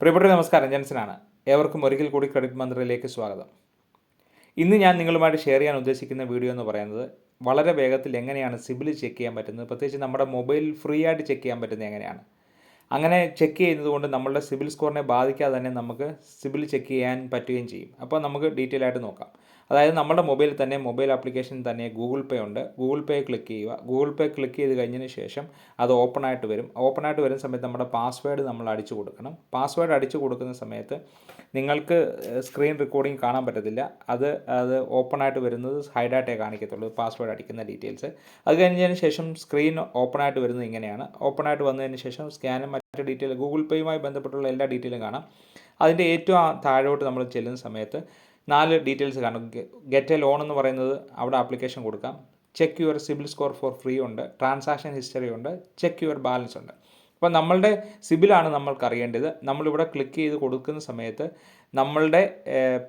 പ്രിയപ്പെട്ട നമസ്കാരം. ജൻസനാണ്. ഏവർക്കും ഒരിക്കൽ കൂടി ക്രെഡിറ്റ് മന്ത്രിയിലേക്ക് സ്വാഗതം. ഇന്ന് ഞാൻ നിങ്ങളുമായിട്ട് ഷെയർ ചെയ്യാൻ ഉദ്ദേശിക്കുന്ന വീഡിയോ എന്ന് പറയുന്നത് വളരെ വേഗത്തിൽ എങ്ങനെയാണ് സിബിൽ ചെക്ക് ചെയ്യാൻ പറ്റുന്നത് പ്രത്യേകിച്ച് നമ്മുടെ മൊബൈൽ ഫ്രീ ആയിട്ട് ചെക്ക് ചെയ്യാൻ പറ്റുന്നത് എങ്ങനെയാണ്. അങ്ങനെ ചെക്ക് ചെയ്യുന്നത് കൊണ്ട് നമ്മളുടെ സിബിൽ സ്കോറിനെ ബാധിക്കാതെ തന്നെ നമുക്ക് സിബിൽ ചെക്ക് ചെയ്യാൻ പറ്റുകയും ചെയ്യും. അപ്പോൾ നമുക്ക് ഡീറ്റെയിൽ ആയിട്ട് നോക്കാം. അതായത് നമ്മുടെ മൊബൈലിൽ തന്നെ മൊബൈൽ ആപ്ലിക്കേഷൻ തന്നെ ഗൂഗിൾ പേ ഉണ്ട്. ഗൂഗിൾ പേ ക്ലിക്ക് ചെയ്യുക. ഗൂഗിൾ പേ ക്ലിക്ക് ചെയ്ത് കഴിഞ്ഞതിന് ശേഷം അത് ഓപ്പൺ ആയിട്ട് വരും. ഓപ്പൺ ആയിട്ട് വരുന്ന സമയത്ത് നമ്മുടെ പാസ്വേഡ് നമ്മൾ അടിച്ചു കൊടുക്കണം. പാസ്വേഡ് അടിച്ചു കൊടുക്കുന്ന സമയത്ത് നിങ്ങൾക്ക് സ്ക്രീൻ റെക്കോർഡിംഗ് കാണാൻ പറ്റത്തില്ല. അത് അത് ഓപ്പൺ ആയിട്ട് വരുന്നത് ഹൈഡായിട്ടേ കാണിക്കത്തുള്ളൂ പാസ്വേഡ് അടിക്കുന്ന ഡീറ്റെയിൽസ്. അത് കഴിഞ്ഞതിന് ശേഷം സ്ക്രീൻ ഓപ്പൺ ആയിട്ട് വരുന്നത് ഇങ്ങനെയാണ്. ഓപ്പൺ ആയിട്ട് വന്നതിന് ശേഷം സ്കാനും മറ്റു ഡീറ്റെയിൽ ഗൂഗിൾ പേയുമായി ബന്ധപ്പെട്ടുള്ള എല്ലാ ഡീറ്റെയിലും കാണാം. അതിന്റെ ഏറ്റവും താഴോട്ട് നമ്മൾ ചെല്ലുന്ന സമയത്ത് നാല് ഡീറ്റെയിൽസ് കാണും. ഗെറ്റ് എ ലോൺ എന്ന് പറയുന്നത് അവിടെ ആപ്ലിക്കേഷൻ കൊടുക്കാം. Check your CIBIL score for free ഉണ്ട്. ട്രാൻസാക്ഷൻ ഹിസ്റ്ററി ഉണ്ട്. ചെക്ക് യുവർ ബാലൻസ് ഉണ്ട്. അപ്പോൾ നമ്മളുടെ സിബിലാണ് നമ്മൾക്ക് അറിയേണ്ടത്. നമ്മളിവിടെ ക്ലിക്ക് ചെയ്ത് കൊടുക്കുന്ന സമയത്ത് നമ്മളുടെ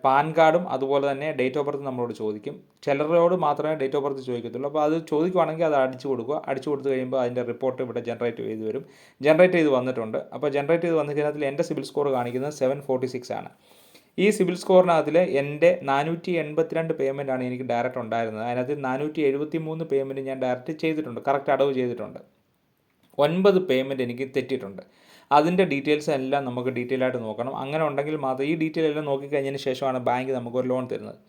പാൻ കാർഡും അതുപോലെ തന്നെ ഡേറ്റ് ഓഫ് ബർത്ത് നമ്മളോട് ചോദിക്കും. ചിലരോട് മാത്രമേ ഡേറ്റ് ഓഫ് ബർത്ത് ചോദിക്കത്തുള്ളൂ. അപ്പോൾ അത് ചോദിക്കുവാണെങ്കിൽ അത് അടിച്ചു കൊടുക്കുക. അടിച്ചു കൊടുത്തു കഴിയുമ്പോൾ അതിന്റെ റിപ്പോർട്ട് ഇവിടെ ജനറേറ്റ് ചെയ്ത് വരും. ജനറേറ്റ് ചെയ്ത് വന്നിട്ടുണ്ട്. അപ്പോൾ ജനറേറ്റ് ചെയ്ത് വന്നു കഴിഞ്ഞാൽ എന്റെ സിബിൽ സ്കോർ കാണിക്കുന്നത് സെവൻ ഫോർട്ടി സിക്സ് ആണ്. ഈ സിബിൽ സ്കോറിനകത്തിൽ എന്റെ നാനൂറ്റി എൺപത്തിരണ്ട് പേയ്മെന്റാണ് എനിക്ക് ഡയറക്റ്റ് ഉണ്ടായിരുന്നത്. അതിനകത്ത് നാനൂറ്റി എഴുപത്തി മൂന്ന് പേയ്മെന്റ് ഞാൻ ഡയറക്റ്റ് ചെയ്തിട്ടുണ്ട്. കറക്റ്റ് അടവ് ചെയ്തിട്ടുണ്ട്. ഒൻപത് പേയ്മെന്റ് എനിക്ക് തെറ്റിയിട്ടുണ്ട്. അതിന്റെ ഡീറ്റെയിൽസ് എല്ലാം നമുക്ക് ഡീറ്റെയിൽ ആയിട്ട് നോക്കണം. അങ്ങനെ ഉണ്ടെങ്കിൽ മാത്രം ഈ ഡീറ്റെയിൽ എല്ലാം നോക്കിക്കഴിഞ്ഞതിന് ശേഷമാണ് ബാങ്ക് നമുക്ക് ഒരു ലോൺ തരുന്നത്.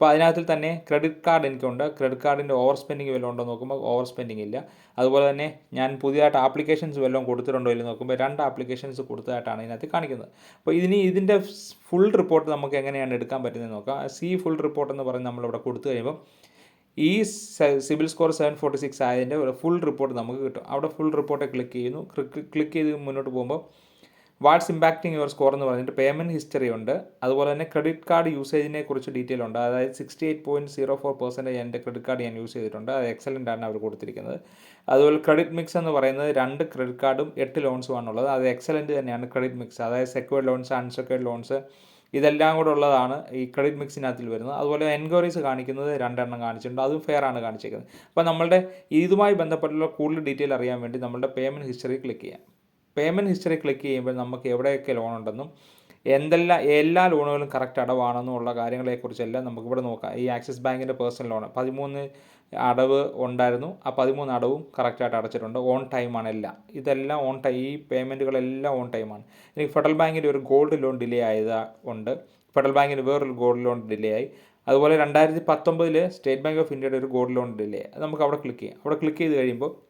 അപ്പോൾ അതിനകത്തിൽ തന്നെ ക്രെഡിറ്റ് കാർഡ് എനിക്കുണ്ട്. ക്രെഡിറ്റ് കാർഡിന്റെ ഓവർ സ്പെൻഡിങ് വല്ലതും ഉണ്ടോ നോക്കുമ്പോൾ ഓവർ സ്പെൻഡിങ് ഇല്ല. അതുപോലെ തന്നെ ഞാൻ പുതിയതായിട്ട് ആപ്ലിക്കേഷൻസ് വല്ലതും കൊടുത്തിട്ടുണ്ടോ ഇല്ലെന്ന് നോക്കുമ്പോൾ രണ്ട് ആപ്ലിക്കേഷൻസ് കൊടുത്തതായിട്ടാണ് ഇതിനകത്ത് കാണിക്കുന്നത്. അപ്പോൾ ഇതിന് ഇതിന്റെ ഫുൾ റിപ്പോർട്ട് നമുക്ക് എങ്ങനെയാണ് എടുക്കാൻ പറ്റുന്നത് നോക്കാം. സി ഫുൾ റിപ്പോർട്ട് എന്ന് പറഞ്ഞ് നമ്മളിവിടെ കൊടുത്തു കഴിയുമ്പോൾ ഈ CIBIL score seven forty six ആയതിന്റെ ഒരു ഫുൾ റിപ്പോർട്ട് നമുക്ക് കിട്ടും. അവിടെ ഫുൾ റിപ്പോർട്ടെ ക്ലിക്ക് ചെയ്യുന്നു. ക്ലിക്ക് ചെയ്ത് മുന്നോട്ട് പോകുമ്പോൾ വാട്ട്സ് ഇമ്പാക്റ്റിംഗ് യുവർ സ്കോർ എന്ന് പറഞ്ഞിട്ട് പേയ്മെന്റ് ഹിസ്റ്ററി ഉണ്ട്. അതുപോലെ തന്നെ ക്രെഡിറ്റ് കാർഡ് യൂസേജിനെ കുറിച്ച് ഡീറ്റെയിൽ ഉണ്ട്. അതായത് sixty eight point zero four percentage എന്റെ ക്രെഡിറ്റ് കാർഡ് ഞാൻ യൂസ് ചെയ്തിട്ടുണ്ട്. അത് എക്സലന്റ് ആണ് അവർ കൊടുത്തിരിക്കുന്നത്. അതുപോലെ ക്രെഡിറ്റ് മിക്സ് എന്ന് പറയുന്നത് രണ്ട് ക്രെഡിറ്റ് കാർഡും എട്ട് ലോൺസും ആണുള്ളത്. അത് എക്സലന്റ് തന്നെയാണ് ക്രെഡിറ്റ് മിക്സ്. അതായത് സെക്യൂർഡ് ലോൺസ് അൺസെക്യൂർഡ് ലോൺസ് ഇതെല്ലാം കൂടെ ഉള്ളതാണ് ഈ ക്രെഡിറ്റ് മിക്സിനകത്തിൽ വരുന്നത്. അതുപോലെ എൻക്വയറീസ് കാണിക്കുന്നത് രണ്ടെണ്ണം കാണിച്ചിട്ടുണ്ട്. അതും ഫെയർ ആണ് കാണിച്ചിരിക്കുന്നത് അപ്പോൾ നമ്മളുടെ ഇതുമായി ബന്ധപ്പെട്ടുള്ള കൂടുതൽ ഡീറ്റെയിൽ അറിയാൻ വേണ്ടി നമ്മളുടെ പേയ്മെന്റ് ഹിസ്റ്ററി ക്ലിക്ക് ചെയ്യാം. പേയ്മെന്റ് ഹിസ്റ്ററി ക്ലിക്ക് ചെയ്യുമ്പോൾ നമുക്ക് എവിടെയൊക്കെ ലോൺ ഉണ്ടെന്നും എന്തെല്ലാം എല്ലാ ലോണുകളും കറക്റ്റ് അടവാണെന്നുള്ള കാര്യങ്ങളെക്കുറിച്ചെല്ലാം നമുക്കിവിടെ നോക്കാം. ഈ ആക്സിസ് ബാങ്കിന്റെ പേഴ്സണൽ ലോൺ പതിമൂന്ന് അടവ് ഉണ്ടായിരുന്നു. ആ പതിമൂന്ന് അടവും കറക്റ്റായിട്ട് അടച്ചിട്ടുണ്ട്. ഓൺ ടൈമാണ് എല്ലാം. ഇതെല്ലാം ഓൺ ടൈം ഈ പേയ്മെന്റുകളെല്ലാം ഓൺ ടൈമാണ് ഇനി ഫെഡറൽ ബാങ്കിന്റെ ഒരു ഗോൾഡ് ലോൺ ഡിലേ ആയത് ഉണ്ട്. ഫെഡറൽ ബാങ്കിന് വേറൊരു ഗോൾഡ് ലോൺ ഡിലേ ആയി. അതുപോലെ രണ്ടായിരത്തി പത്തൊമ്പതിൽ സ്റ്റേറ്റ് ബാങ്ക് ഓഫ് ഇന്ത്യയുടെ ഒരു ഗോൾഡ് ലോൺ ഡിലേ അത് നമുക്ക് അവിടെ ക്ലിക്ക് ചെയ്യാം. അവിടെ ക്ലിക്ക് ചെയ്ത് കഴിയുമ്പോൾ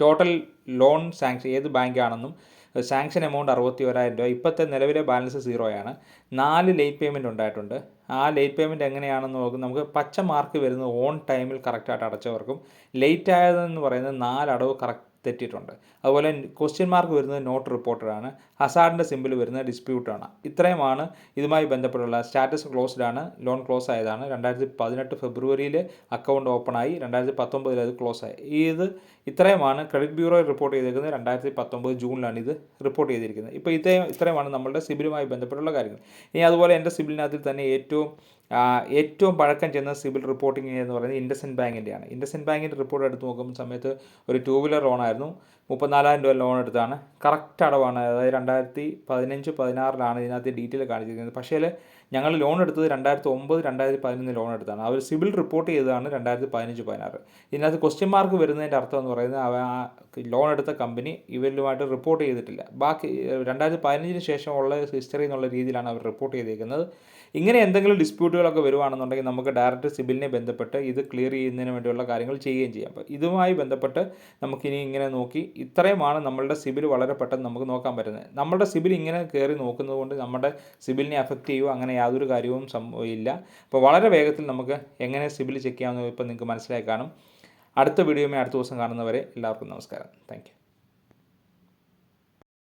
ടോട്ടൽ ലോൺ സാങ്ഷൻ ഏത് ബാങ്കാണെന്നും സാങ്ഷൻ എമൗണ്ട് അറുപത്തി ഒരായിരം രൂപ. ഇപ്പോഴത്തെ നിലവിലെ ബാലൻസ് സീറോയാണ് നാല് ലേറ്റ് പേയ്മെന്റ് ഉണ്ടായിട്ടുണ്ട്. ആ ലേറ്റ് പേയ്മെന്റ് എങ്ങനെയാണെന്ന് നോക്കും നമുക്ക് പച്ച മാർക്ക് വരുന്നത് ഓൺ ടൈമിൽ കറക്റ്റായിട്ട് അടച്ചവർക്കും. ലേറ്റ് ആയതെന്ന് പറയുന്നത് നാല് അടവ് കറക്റ്റ് തെറ്റിയിട്ടുണ്ട്. അതുപോലെ ക്വസ്റ്റ്യൻ മാർക്ക് വരുന്നത് നോട്ട് റിപ്പോർട്ടഡ് ഹസാഡിന്റെ സിമ്പിൾ വരുന്നത് ഡിസ്പ്യൂട്ടാണ് ഇത്രയുമാണ് ഇതുമായി ബന്ധപ്പെട്ടുള്ള സ്റ്റാറ്റസ് ക്ലോസ്ഡ് ആണ്. ലോൺ ക്ലോസ് ആയതാണ്. രണ്ടായിരത്തി പതിനെട്ട് ഫെബ്രുവരിയിൽ അക്കൗണ്ട് ഓപ്പൺ ആയി. രണ്ടായിരത്തി പത്തൊമ്പതിൽ അത് ക്ലോസ് ആയി. ഇത് ഇത്രയുമാണ്. ക്രെഡിറ്റ് ബ്യൂറോ റിപ്പോർട്ട് ചെയ്തിരിക്കുന്നത് രണ്ടായിരത്തി പത്തൊമ്പത് ജൂണിലാണ് ഇത് റിപ്പോർട്ട് ചെയ്തിരിക്കുന്നത്. ഇപ്പോൾ ഇത്രയും ഇത്രയുമാണ് നമ്മളുടെ സിബിലുമായി ബന്ധപ്പെട്ടുള്ള കാര്യങ്ങൾ. ഇനി അതുപോലെ എന്റെ സിബിലിനകത്തിൽ തന്നെ ഏറ്റവും ഏറ്റവും പഴക്കം ചെന്ന സിവിൽ റിപ്പോർട്ടിംഗ് എന്ന് പറയുന്നത് ഇൻഡസൻഡ് ബാങ്കിന്റെയാണ്. ഇൻഡസൻഡ് ബാങ്കിന്റെ റിപ്പോർട്ട് എടുത്ത് നോക്കുന്ന സമയത്ത് ഒരു ടൂ വീലർ ലോണായിരുന്നു മുപ്പത്തിനാലായിരം രൂപ ലോൺ എടുത്താണ്. കറക്റ്റ് അടവാണ്. അതായത് രണ്ടായിരത്തി പതിനഞ്ച് പതിനാറിലാണ് ഇതിനകത്ത് ഡീറ്റെയിൽ കാണിച്ചിരിക്കുന്നത്. പക്ഷേ ഞങ്ങൾ ലോൺ എടുത്തത് രണ്ടായിരത്തി ഒമ്പത് രണ്ടായിരത്തി പതിനൊന്ന് ലോൺ എടുത്താണ് അവർ സിവിൽ റിപ്പോർട്ട് ചെയ്തതാണ് രണ്ടായിരത്തി പതിനഞ്ച് പതിനാറ്. ഇതിനകത്ത് ക്വസ്റ്റ്യൻ മാർക്ക് വരുന്നതിന്റെ അർത്ഥം എന്ന് പറയുന്നത് അവ ലോൺ എടുത്ത കമ്പനി ഇവരുമായിട്ട് റിപ്പോർട്ട് ചെയ്തിട്ടില്ല. ബാക്കി രണ്ടായിരത്തി പതിനഞ്ചിന് ശേഷമുള്ള ഹിസ്റ്ററി എന്നുള്ള രീതിയിലാണ് അവർ റിപ്പോർട്ട് ചെയ്തിരിക്കുന്നത് ഇങ്ങനെ എന്തെങ്കിലും ഡിസ്പ്യൂട്ടുകളൊക്കെ വരുവാണെന്നുണ്ടെങ്കിൽ നമുക്ക് ഡയറക്റ്റ് സിബിലിനെ ബന്ധപ്പെട്ട് ഇത് ക്ലിയർ ചെയ്യുന്നതിന് വേണ്ടിയുള്ള കാര്യങ്ങൾ ചെയ്യുകയും ചെയ്യാം. അപ്പോൾ ഇതുമായി ബന്ധപ്പെട്ട് നമുക്കിനി ഇങ്ങനെ നോക്കി ഇത്രയുമാണ് നമ്മളുടെ സിബിൽ വളരെ പെട്ടെന്ന് നമുക്ക് നോക്കാൻ പറ്റുന്നത്. നമ്മുടെ സിബിൽ ഇങ്ങനെ കയറി നോക്കുന്നതുകൊണ്ട് നമ്മുടെ സിബിലിനെ അഫക്റ്റ് ചെയ്യുമോ അങ്ങനെ യാതൊരു കാര്യവും ഇല്ല. അപ്പോൾ വളരെ വേഗത്തിൽ നമുക്ക് എങ്ങനെ സിബിൽ ചെക്ക് ചെയ്യാമെന്ന് ഇപ്പോൾ നിങ്ങൾക്ക് മനസ്സിലായി കാണും. അടുത്ത വീഡിയോയുമായി അടുത്ത ദിവസം കാണുന്നവരെ എല്ലാവർക്കും നമസ്കാരം. താങ്ക്